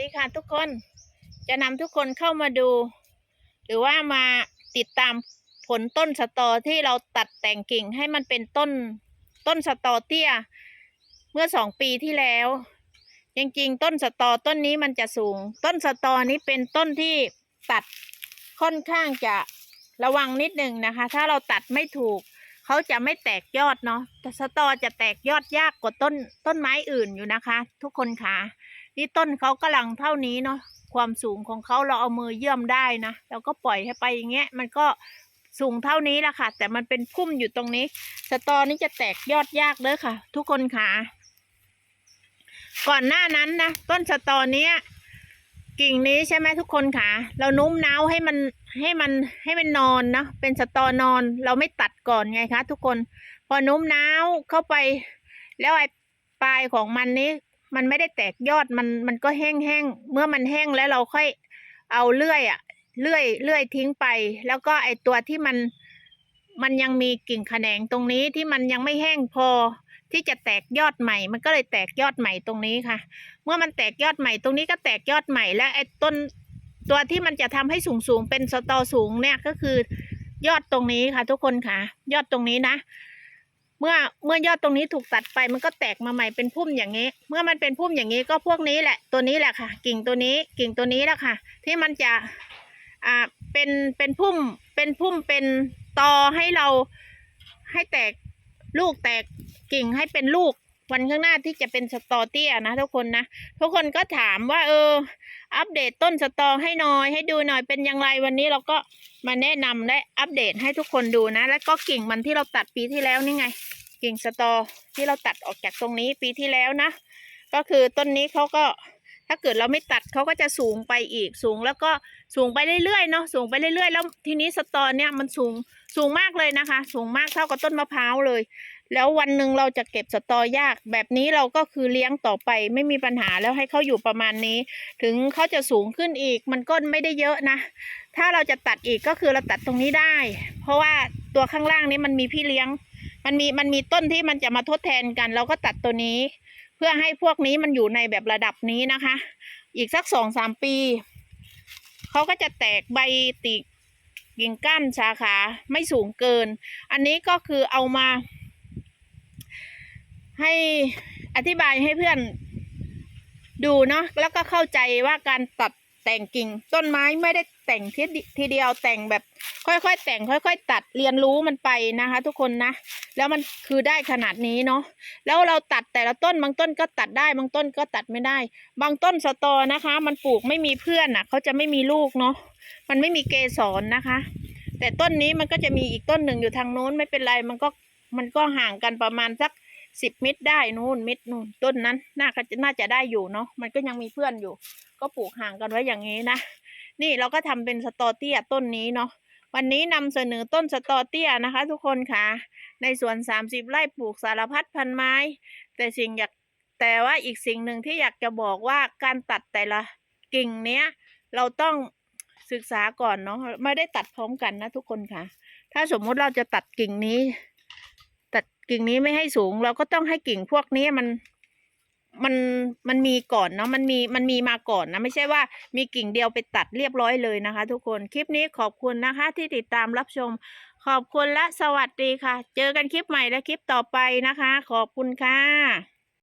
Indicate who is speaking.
Speaker 1: ดีค่ะทุกคน จะนำทุกคนเข้ามาดู หรือว่ามาติดตามผลต้นสตอที่เราตัดแต่งกิ่งให้มันเป็นต้นต้นสตอเตี้ย เมื่อสองปีที่แล้วจริงๆต้นสตอต้นนี้มันจะสูง ต้นสตอนี้เป็นต้นที่ตัดค่อนข้างจะระวังนิดนึงนะคะ ถ้าเราตัดไม่ถูก เขาจะไม่แตกยอดเนาะแต่สตอจะแตกยอดยากกว่าต้นต้นไม้อื่นอยู่นะคะ ทุกคนค่ะ นี่ต้นเขากำลังเท่านี้เนาะความสูงของเขาเราเอามือเยื่อมได้นะเราก็ปล่อยให้ไปอย่างเงี้ย มันก็สูงเท่านี้ละค่ะ แต่มันเป็นพุ่มอยู่ตรงนี้สตอนี้จะแตกยอดยากเลยค่ะ ทุกคนค่ะ ก่อนหน้านั้นนะต้นสตอเนี้ยกิ่งนี้ใช่ไหมทุกคนค่ะ เรานุ่มน้าวให้มันให้มันให้มันนอนนะเป็นสตอนอนเราไม่ตัดก่อนไงคะ ทุกคน พอนุ่มน้าวเข้าไป แล้วไอ้ปลายของมันนี้ มันไม่ได้แตกยอดมันมันก็แห้งแห้งเมื่อมันแห้งแล้วเราค่อยเอาเลื่อยอะเลื่อยเลื่อยทิ้งไป แล้วก็ไอตัวที่มันมันยังมีกิ่งแขนงตรงนี้ที่มันยังไม่แห้งพอ ที่จะแตกยอดใหม่ มันก็เลยแตกยอดใหม่ตรงนี้ค่ะ เมื่อมันแตกยอดใหม่ตรงนี้ก็แตกยอดใหม่และไอ้ต้นตัวที่มันจะทำให้สูงสูงเป็นสตอสูงเนี่ยก็คือยอดตรงนี้ค่ะ ทุกคนค่ะ ยอดตรงนี้นะ เมื่อเมื่อยอดตรงนี้ถูกตัดไปมันก็แตกมาใหม่เป็นพุ่มอย่างนี้ เมื่อมันเป็นพุ่มอย่างนี้ก็พวกนี้แหละ ตัวนี้แหละค่ะ กิ่งตัวนี้กิ่งตัวนี้แหละค่ะ ที่มันจะอ่าเป็นเป็นพุ่มเป็นพุ่มเป็นตอให้เราให้แตกลูกแตกกิ่งให้เป็นลูก วันข้างหน้าที่จะเป็นสตอเตี้ยนะทุกคนนะ ทุกคนก็ถามว่า เออ อัปเดตต้นสตอให้หน่อย ให้ดูหน่อยเป็นอย่างไรวันนี้เราก็มาแนะนำและอัปเดตให้ทุกคนดูนะ แล้วก็กิ่งมันที่เราตัดปีที่แล้วนี่ไง กิ่งสตอที่เราตัดออกจากตรงนี้ปีที่แล้วนะ ก็คือต้นนี้เขาก็ถ้าเกิดเราไม่ตัดเขาก็จะสูงไปอีกสูงแล้วก็สูงไปเรื่อยๆเนาะสูงไปเรื่อยๆ แล้วทีนี้สตอเนี่ยมันสูงสูงมากเลยนะคะ สูงมากเท่ากับต้นมะพร้าวเลย แล้ววันหนึ่งเราจะเก็บสตอยาก แบบนี้เราก็คือเลี้ยงต่อไปไม่มีปัญหาแล้วให้เขาอยู่ประมาณนี้ ถึงเขาจะสูงขึ้นอีก มันก็ไม่ได้เยอะนะ ถ้าเราจะตัดอีกก็คือเราตัดตรงนี้ได้ เพราะว่าตัวข้างล่างนี้มันมีพี่เลี้ยง มันมีมันมีต้นที่มันจะมาทดแทนกัน เราก็ตัดตัวนี้ เพื่อให้พวกนี้มันอยู่ในแบบระดับนี้นะคะ อีกสักสองสามปีเขาก็จะแตกใบติกิ่งก้านสาขาไม่สูงเกิน อันนี้ก็คือเอามา ให้อธิบายให้เพื่อนดูเนาะแล้วก็เข้าใจว่าการตัดแต่งกิ่งต้นไม้ไม่ได้แต่งทีทีเดียวแต่งแบบค่อยๆแต่งค่อย ๆ ตัดเรียนรู้มันไปนะคะ ทุกคนนะ แล้วมันคือได้ขนาดนี้เนาะแล้วเราตัดแต่ละต้นบางต้นก็ตัดได้ บางต้นก็ตัดไม่ได้ บางต้นสตอนะคะ มันปลูกไม่มีเพื่อนอะเขาจะไม่มีลูกเนาะมันไม่มีเกสรนะคะ แต่ต้นนี้มันก็จะมีอีกต้นหนึ่งอยู่ทางโน้นไม่เป็นไรมันก็มันก็ห่างกันประมาณสัก สิบเมตรได้นู่นเมตรนู่นต้นนั้นน่าจะน่าจะได้อยู่เนาะมันก็ยังมีเพื่อนอยู่ ก็ปลูกห่างกันไว้อย่างนี้นะนี่เราก็ทำเป็นสตอเตี้ยต้นนี้เนาะวันนี้นำเสนอต้นสตอเตี้ยนะคะ ทุกคนค่ะ ในสวนสามสิบไร่ปลูกสารพัดพันไม้ แต่สิ่งอยากแต่ว่าอีกสิ่งหนึ่งที่อยากจะบอกว่าการตัดแต่ละกิ่งเนี้ยเราต้องศึกษาก่อนเนาะไม่ได้ตัดพร้อมกันนะทุกคนค่ะ ถ้าสมมุติเราจะตัดกิ่งนี้ ตัดกิ่งนี้ไม่ให้สูง เราก็ต้องให้กิ่งพวกนี้มันมันมันมีก่อนเนาะมันมีมันมีมาก่อนนะ ไม่ใช่ว่ามีกิ่งเดียวไปตัดเรียบร้อยเลยนะคะ ทุกคนคลิปนี้ขอบคุณนะคะ ที่ติดตามรับชม ขอบคุณและสวัสดีค่ะ เจอกันคลิปใหม่และคลิปต่อไปนะคะ ขอบคุณค่ะ